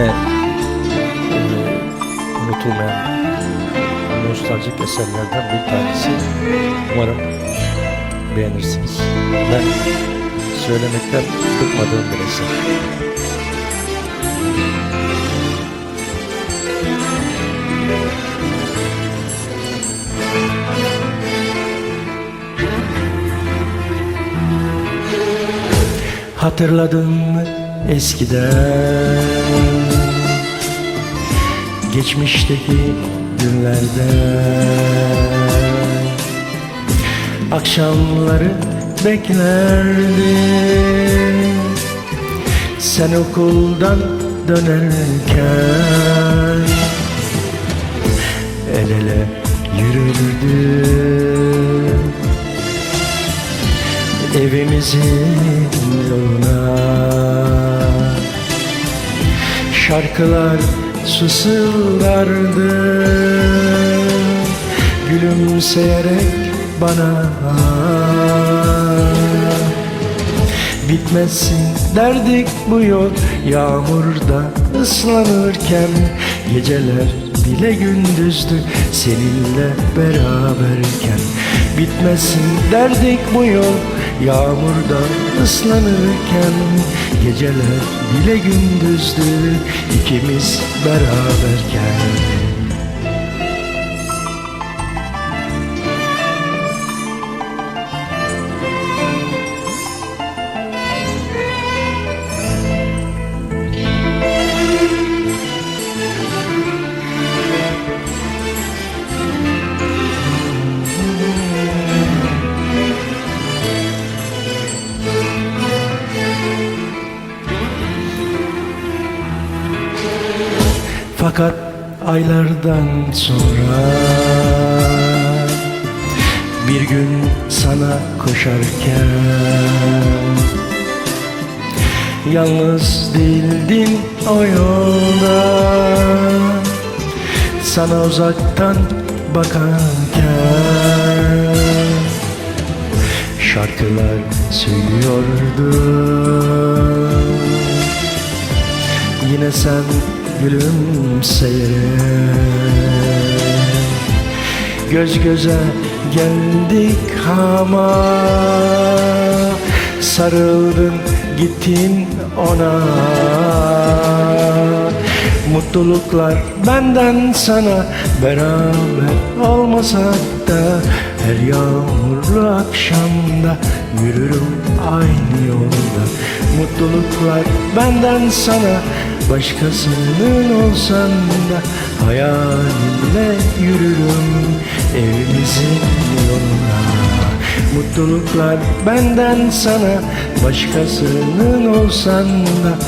yine unutulmayan nostaljik eserlerden bir tanesi. Umarım beğenirsiniz. Ben söylemekten bıkmadığım bir eser. Hatırladın mı eskiden Geçmişteki günlerde. Akşamları beklerdim. Sen okuldan dönerken El ele yürürdüm. Evimizin yoluna Şarkılar susılardı Gülümseyerek bana. Bitmesin derdik bu yol. Yağmurda ıslanırken Geceler bile gündüzdü Seninle beraberken. Bitmesin derdik bu yol Yağmurda ıslanırken Geceler bile gündüzdü ikimiz beraberken Fakat aylardan sonra Bir gün sana koşarken Yalnız değildin o yolda. Sana uzaktan bakarken Şarkılar söylüyordu. Yine sen gülümseyerek Göz göze geldik ama Sarıldın gittin ona. Mutluluklar benden sana Beraber olmasak da Her yağmurlu akşamda Yürürüm aynı yolda. Mutluluklar benden sana Başkasının olsan da Hayalimle yürürüm Evimizin yoluna. Mutluluklar benden sana Başkasının olsan da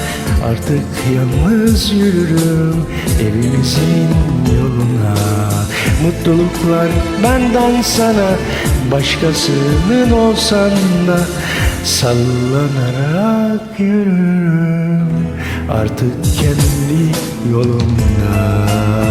Artık yalnız yürürüm Evimizin yoluna. Mutluluklar benden sana Başkasının olsan da Sallanarak yürürüm Artık kendi yolumda